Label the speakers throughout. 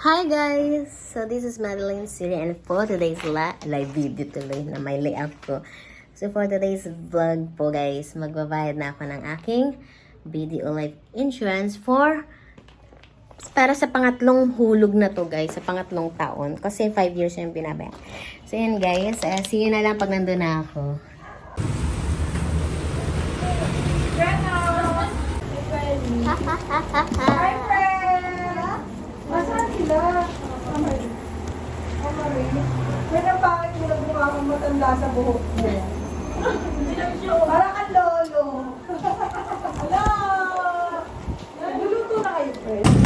Speaker 1: Hi guys! So this is Madeline Siri and for today's la live video tuloy na may layout ko. So for today's vlog po guys, magbabayad na ako ng aking BDO Life Insurance for para sa pangatlong hulog na to guys, sa pangatlong taon. Kasi 5 years yung binabayan. So yun guys, uh, see you na lang pag nandun na ako.
Speaker 2: Hi, friend! Sila? Kamay. Kamay. May napangit mo na mukha kang matanda sa buhok mo. Parang ang lolo. Hello! Nagluluto na kayo, friend?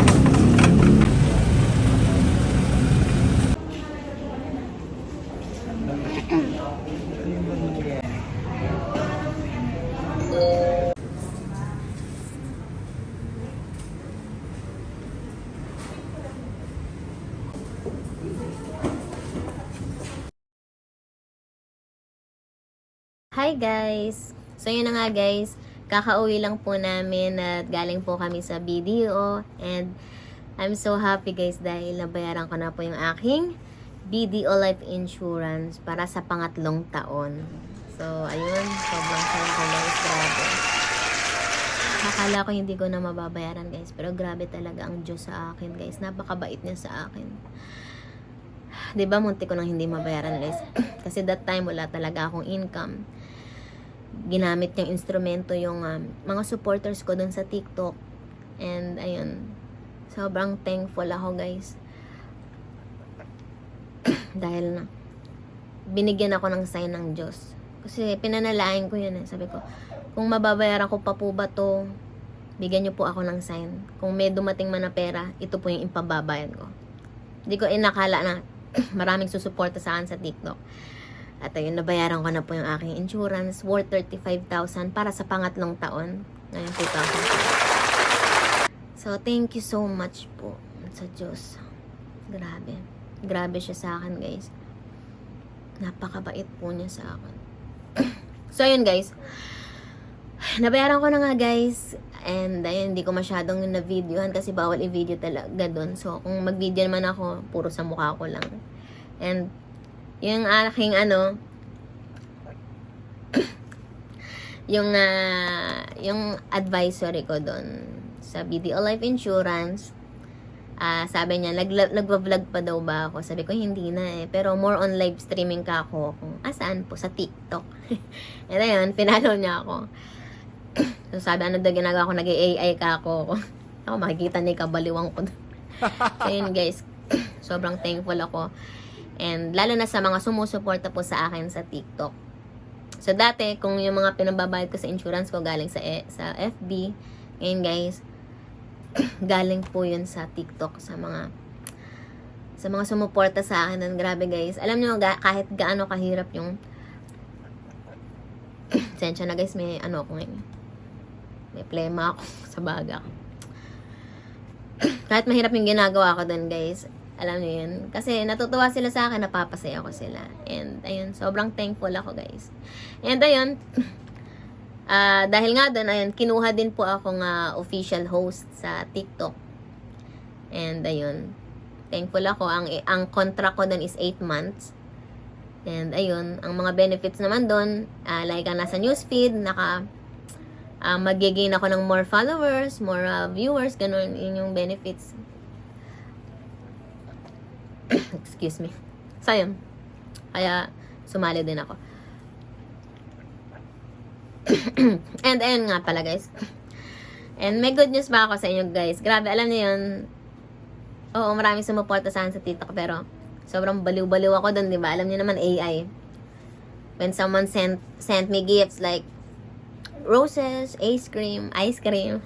Speaker 1: Hi guys! So yun na nga guys, kakauwi lang po namin at galing po kami sa BDO and I'm so happy guys dahil nabayaran ko na po yung aking BDO Life Insurance para sa pangatlong taon. So ayun, sobrang saya ko guys, grabe. Akala ko hindi ko na mababayaran guys, pero grabe talaga ang Diyos sa akin guys. Napakabait niya sa akin. 'di ba munti ko nang hindi mabayaran guys kasi that time wala talaga akong income ginamit niyang instrumento yung um, mga supporters ko dun sa TikTok. And ayun sobrang thankful ako guys. Dahil na binigyan ako ng sign ng Diyos. Kasi pinanalain ko yun eh. Sabi ko kung mababayaran ko pa po ba to bigyan niyo po ako ng sign. Kung may dumating man na pera ito po yung ipababayad ko. Hindi ko inakala na maraming susuporta sa akin sa TikTok. At ayun, nabayaran ko na po yung aking insurance worth 35,000 para sa pangatlong taon. Ngayon, 2,000. So, thank you so much po sa Diyos. Grabe. Grabe siya sa akin, guys. Napakabait po niya sa akin. so, ayun, guys. Nabayaran ko na nga, guys. And ayun, hindi ko masyadong na-videohan kasi bawal i-video talaga doon. So, kung mag-video naman ako, puro sa mukha ko lang. And, yung aking ano, yung, ah, yung advisory ko doon sa BDO Life Insurance, ah sabi niya, nag nagva-vlog pa daw ba ako? Sabi ko, hindi na eh. Pero more on live streaming ka ako. Kung, asaan po? Sa TikTok. And ayun, pinalo niya ako. So sabi, ano daw ginagawa ko, nag-AI ka ako. ako makikita niya kabaliwang ko. so yun guys, sobrang thankful ako. And lalo na sa mga sumusuporta po sa akin sa TikTok. So dati, kung yung mga pinababayad ko sa insurance ko galing sa, e- sa FB, ngayon guys, galing po yun sa TikTok sa mga sa mga sumuporta sa akin. And grabe guys, alam niyo kahit gaano kahirap yung Sensya na guys, may ano ako ngayon. May plema ako sa baga. Kahit mahirap yung ginagawa ko dun guys. Alam niyo yun. Kasi natutuwa sila sa akin, napapasaya ko sila. And ayun, sobrang thankful ako guys. And ayun, ah dahil nga dun, ayun, kinuha din po akong ah, official host sa TikTok. And ayun, thankful ako. Ang, ang contract ko dun is 8 months. And ayun, ang mga benefits naman doon, ah, like ang nasa newsfeed, naka uh, magigain ako ng more followers, more ah, viewers, ganun yun yung benefits. Excuse me. So yun. Kaya sumali din ako. And ayun nga pala guys. And may good news ba ako sa inyo guys. Grabe, alam niyo yun. Oo, maraming sumuporta sa sa TikTok pero sobrang baliw-baliw ako doon, di ba? Alam niyo naman AI. When someone sent sent me gifts like roses, ice cream, ice cream.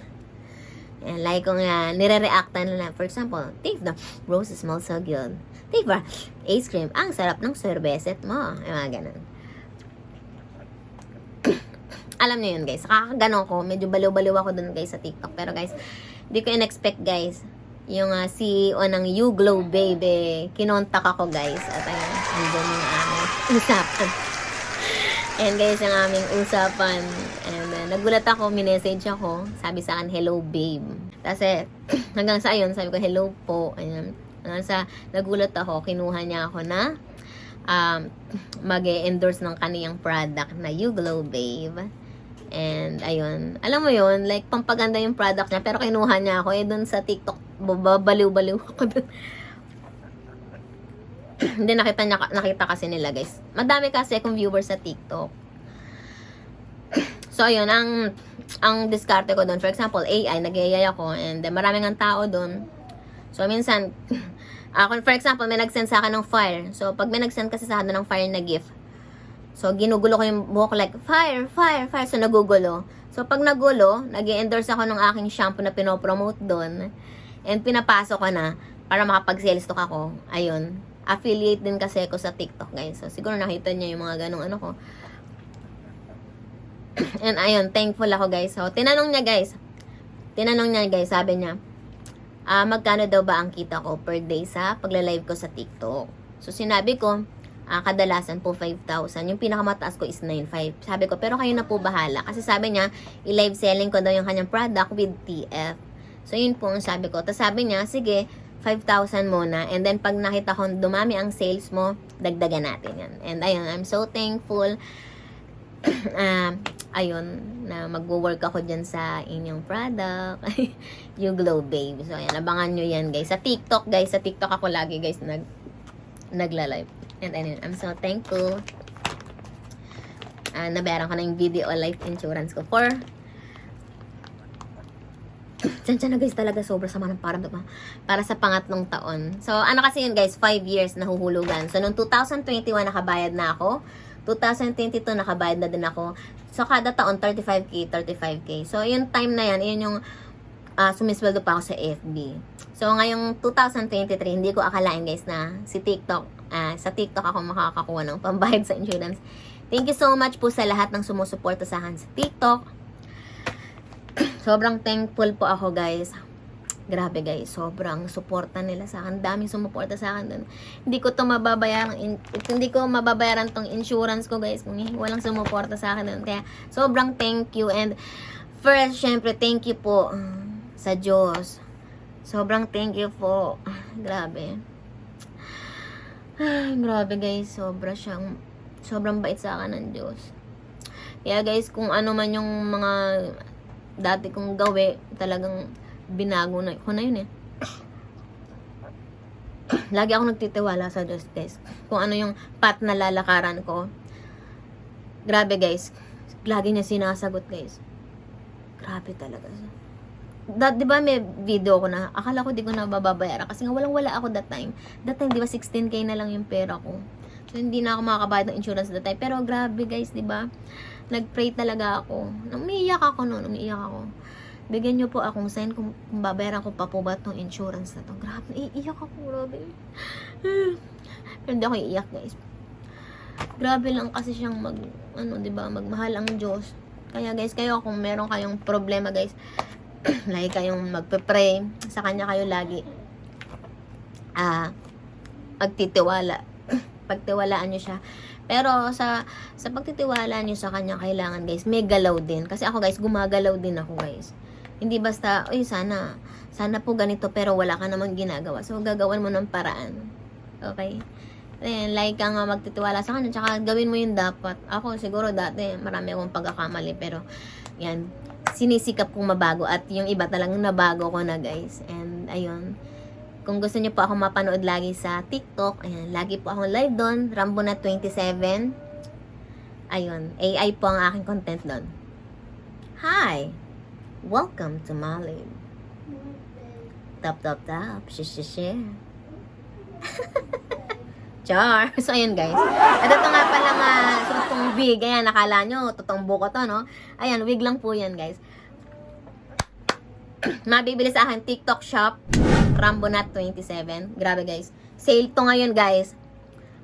Speaker 1: And like kung uh, nire-reactan nila. For example, Dave, the roses smell so good. Dave, ah, ice cream, ang sarap ng sorbeset mo. Yung mga ganun. Alam niyo yun, guys. Kakaganon ko. Medyo baliw-baliw ako dun, guys, sa TikTok. Pero, guys, hindi ko in-expect, guys. Yung uh, CEO ng You Glow Baby. Kinontak ako, guys. At ayun, andun yung aming usapan. And guys, ang aming usapan. Nagulat ako, minessage ako. Sabi sa akin, hello babe. Kasi hanggang sa ayun, sabi ko, hello po. Ayan. Hanggang sa nagulat ako, kinuha niya ako na um, mag-endorse ng kaniyang product na You Glow Babe. And, ayun. Alam mo yun, like, pampaganda yung product niya. Pero kinuha niya ako. Eh, dun sa TikTok, babaliw-baliw ako dun. Hindi, nakita, niya, nakita kasi nila, guys. Madami kasi akong viewers sa TikTok. So, ayun, ang, ang diskarte ko doon, for example, AI, nag ako, and then, maraming ang tao doon. So, minsan, ako, for example, may nag-send sa akin ng fire. So, pag may nag-send kasi sa akin ng fire na gift, so, ginugulo ko yung buhok like, fire, fire, fire. So, nagugulo. So, pag nagulo, nag endorse ako ng aking shampoo na pinopromote doon. And pinapasok ko na para makapag-sales talk ako. Ayun. Affiliate din kasi ako sa TikTok, guys. So, siguro nakita niya yung mga ganong ano ko. And ayun, thankful ako, guys. So, tinanong niya, guys. Tinanong niya, guys, sabi niya, ah, magkano daw ba ang kita ko per day sa pagla-live ko sa TikTok? So, sinabi ko, ah, kadalasan po 5,000. Yung pinakamataas ko is 9,500. Sabi ko, pero kayo na po bahala. Kasi sabi niya, i-live selling ko daw yung kanyang product with TF. So, yun po ang sabi ko. Tapos sabi niya, sige, 5,000 muna. And then, pag nakita ko dumami ang sales mo, dagdagan natin yan. And ayun, I'm so thankful. Ah, ayun, na magwo-work ako dyan sa inyong product. you Glow Babe. So, ayan, abangan nyo yan, guys. Sa TikTok, guys. Sa TikTok ako lagi, guys, nag, nagla-live. And ayun, I'm so thankful. Ah, nabayaran ko na yung video life insurance ko for Diyan na guys talaga sobra sama ng paramdam ko. para sa pangatlong taon. So ano kasi yun guys, 5 years nahuhulugan. So noong 2021 nakabayad na ako. 2022 nakabayad na din ako. So kada taon 35k, 35k. So yung time na yan, yun yung uh, sumisweldo pa ako sa FB. So ngayong 2023, hindi ko akalain guys na si TikTok, ah, sa TikTok ako makakakuha ng pambayad sa insurance. Thank you so much po sa lahat ng sumusuporta sa akin sa TikTok. Sobrang thankful po ako guys. Grabe guys, sobrang suporta nila sa akin. Daming sumuporta sa akin dun. Hindi ko to mababayaran, in- hindi ko mababayaran tong insurance ko guys kung walang sumuporta sa akin dun. Kaya sobrang thank you and first, syempre, thank you po uh, sa Diyos. Sobrang thank you po. Grabe. Ay, grabe guys, sobra siyang sobrang bait sa akin ng Diyos. Kaya guys, kung ano man yung mga dati kong gawi, talagang binago na ko na yun eh. Lagi ako nagtitiwala sa Diyos, guys. Kung ano yung path na lalakaran ko. Grabe, guys. Lagi niya sinasagot, guys. Grabe talaga. Da, di ba may video ko na, akala ko di ko na bababayaran kasi nga walang wala ako that time. That time, di ba 16k na lang yung pera ko. So, hindi na ako makakabayad ng insurance that time. Pero grabe guys, di ba? Nag-pray talaga ako. Umiiyak ako noon, umiiyak ako. Bigyan niyo po akong sign kung, kung babayaran ko pa po ba itong insurance na to. Grabe, iiyak ako, grabe. Hindi ako iiyak, guys. Grabe lang kasi siyang mag, ano, di ba, magmahal ang Diyos. Kaya guys, kayo kung meron kayong problema, guys, lagi kayong magpe-pray, sa Kanya kayo lagi, ah, magtitiwala. Pagtiwalaan nyo siya. Pero sa sa pagtitiwala niyo sa kanya kailangan guys, may galaw din. Kasi ako guys, gumagalaw din ako guys. Hindi basta, uy sana, sana po ganito pero wala ka namang ginagawa. So gagawan mo ng paraan. Okay? Ayan, like ka nga magtitiwala sa kanya, tsaka gawin mo yung dapat. Ako siguro dati marami akong pagkakamali pero yan, sinisikap kong mabago at yung iba talagang nabago ko na guys. And ayun, kung gusto niyo po ako mapanood lagi sa TikTok, ayan, lagi po akong live doon, Rambonat27. Ayun, AI po ang aking content doon. Hi! Welcome to my live. Tap, tap, tap. Share. Char. So, ayun guys. At ito nga pala nga, itong wig. Ayan, nakala nyo, totoong buko to, no? Ayan, wig lang po yan, guys. Mabibili sa akin, TikTok shop. Rambonat 27. Grabe guys. Sale to ngayon guys.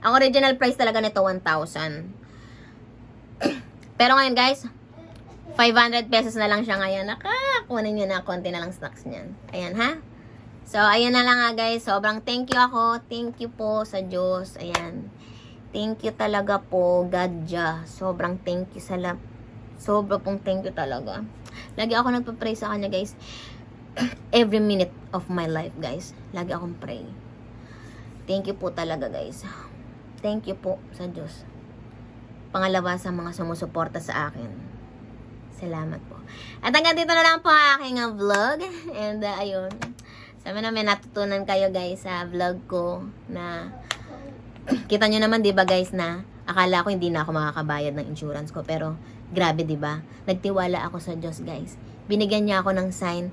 Speaker 1: Ang original price talaga nito 1,000. Pero ngayon guys, 500 pesos na lang siya ngayon. Nakakunin nyo na konti na lang stocks niyan. Ayan ha. So, ayan na lang nga guys. Sobrang thank you ako. Thank you po sa Diyos. Ayan. Thank you talaga po, God. Sobrang thank you sa lap. Sobrang pong thank you talaga. Lagi ako nagpa-pray sa kanya guys every minute of my life, guys. Lagi akong pray. Thank you po talaga guys. Thank you po sa Diyos. Pangalawa sa mga sumusuporta sa akin. Salamat po. At hanggang dito na lang po aking uh, vlog. And uh, ayun. Sana na may natutunan kayo guys sa vlog ko na kita nyo naman 'di ba guys na akala ko hindi na ako makakabayad ng insurance ko pero grabe 'di ba? Nagtiwala ako sa Diyos guys. Binigyan niya ako ng sign.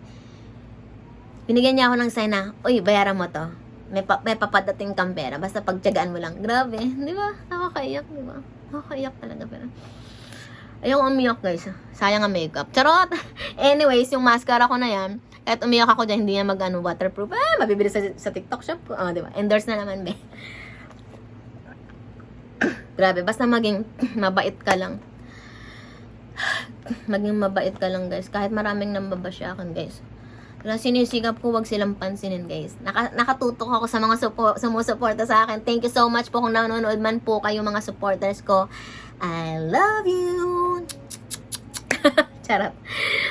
Speaker 1: Binigyan niya ako ng sign na, "Uy, bayaran mo 'to." May, pa, may papadating kang pera. Basta pagtyagaan mo lang. Grabe. Di ba? Nakakaiyak, di ba? Nakakaiyak talaga. Pero, Ayoko umiyak guys. Sayang ang makeup. Charot! Anyways, yung mascara ko na yan, kahit umiyak ako dyan, hindi yan mag ano, waterproof. Ah, mabibili sa, sa TikTok shop. Oh, di ba? Endorse na naman, be. Grabe, basta maging mabait ka lang. maging mabait ka lang, guys. Kahit maraming nambabasya akin, guys. Kaya sinisigap ko, wag silang pansinin, guys. Naka, nakatutok ako sa mga supo, sumusuporta sa akin. Thank you so much po kung nanonood man po kayo mga supporters ko. I love you! Charot.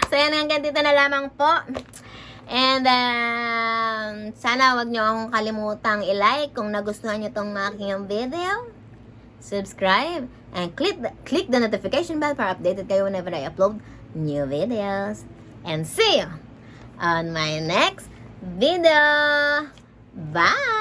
Speaker 1: So, yan hanggang dito na lamang po. And, um, sana wag nyo akong kalimutang i-like kung nagustuhan nyo tong aking video. Subscribe and click the, click the notification bell para updated kayo whenever I upload new videos. And see you on my next video. Bye!